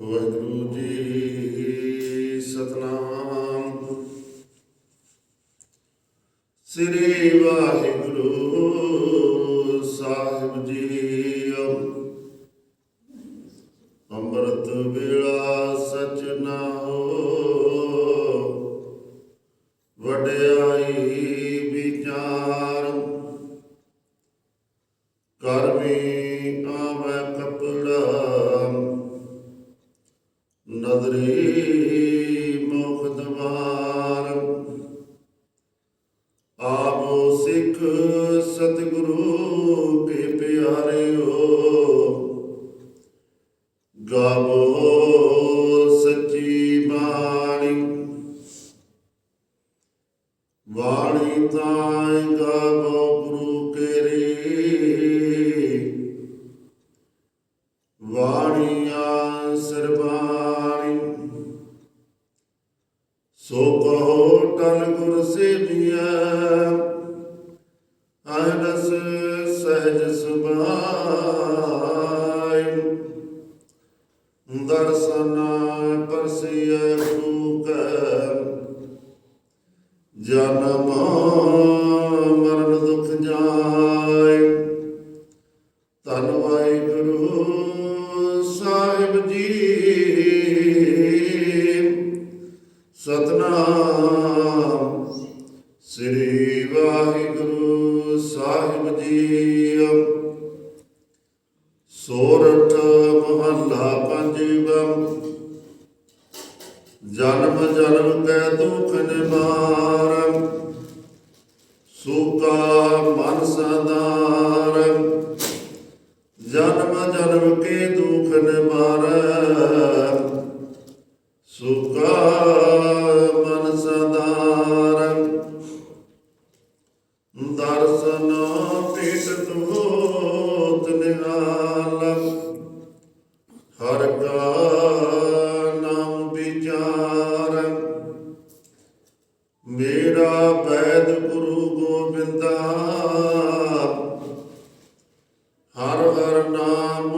ਵਾਹਿਗੁਰੂ ਜੀ ਸਤਨਾਮ। ਸ੍ਰੀ ਵਾਹਿਗੁਰੂ ਸਾਹਿਬ ਜੀ ਅੰਮ੍ਰਿਤ ਵੇਲਾ ਸਚ ਨਾਓ ਵਡਿਆਈ ਵਿਚਾਰ। ਕਰਮੀ ਆਵੈ ਕਪੜਾ। ਨਦਰੀ ਮੁਖ ਦਵਾਰ। ਆਪੋ ਸਿੱਖ ਸਤਿਗੁਰੂ ਕੇ ਪਿਆਰਿਓ ਗਾਵੋ ਸੱਚੀ ਬਾਣੀ। ਵਾਣੀ ਤਾਂ ਗਾਵੋ ਸੋ ਕਹੋ ਟਲ ਗੁਰ ਸੇਵੀਐ, ਅਹਨਸ ਸਹਿਜ ਸੁਭਾਈ ਦਰਸ਼ਨ ਪਰਸਿਐ ਗੁਰੂ ਜਨਮ ਮਰਨ ਦੁਖ ਜਾਏ ਧੰਨ ਵਾਹਿਗੁਰੂ ਸਾਹਿਬ ਜੀ। ਸਤਨਾਮ। ਸ੍ਰੀ ਵਾਹਿਗੁਰੂ ਸਾਹਿਬ ਜੀ ਸੋਰਠ ਮਹੱਲਾ ਪੰਜਵਾ। ਜਨਮ ਜਨਮ ਕੈ ਦੁਖ ਨਿਵਾਰ। ਸੂਕਾ ਮਨ ਸਦਾਰ ਜਨਮ ਜਨਮ ਕੇ ਦੁਖ ਨਿਵਾਰੈ। ਦਰਸ਼ਨ ਪੀਟ ਤੋਤ ਨਿਹਾਲ ਹਰ ਕਾ ਨਾਮ ਵਿਚਾਰ ਮੇਰਾ ਬੈਦ ਗੁਰੂ ਗੋਬਿੰਦਾ ਹਰ ਹਰ ਨਾਮ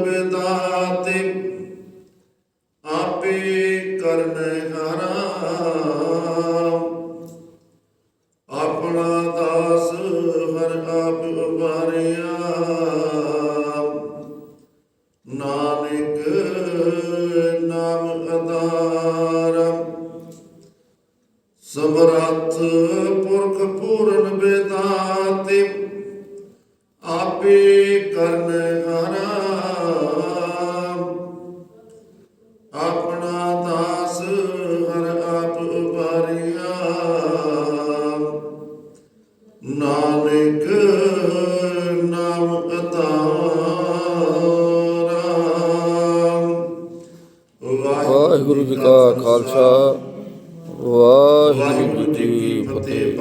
ਪੂਰਨ ਬੇਦਾਤੇ ਆਪੇ ਕਰਨ ਹਾਰਾ ਆਪਣਾ ਦਾਸ ਹਰ ਆਪ ਉਬਾਰਿਆ ਨਾਨਕ ਨਾਮ ਅਦਾਰ ਸਮਰੱਥ ਪੁਰਖ ਪੂਰਨ ਬੇਦਾਤੇ ਆਪੇ ਕਰਨ ਹਾਰਾ ਦਾਸ ਹਰ ਆਪ ਉਬਾਰਿਆ ਨਾਨਕ ਨਾਮ ਅਤਾਰਾ ਵਾਹਿਗੁਰੂ ਜੀ ਕਾ ਖਾਲਸਾ, ਵਾਹਿਗੁਰੂ ਜੀ ਕੀ ਫਤਿਹ।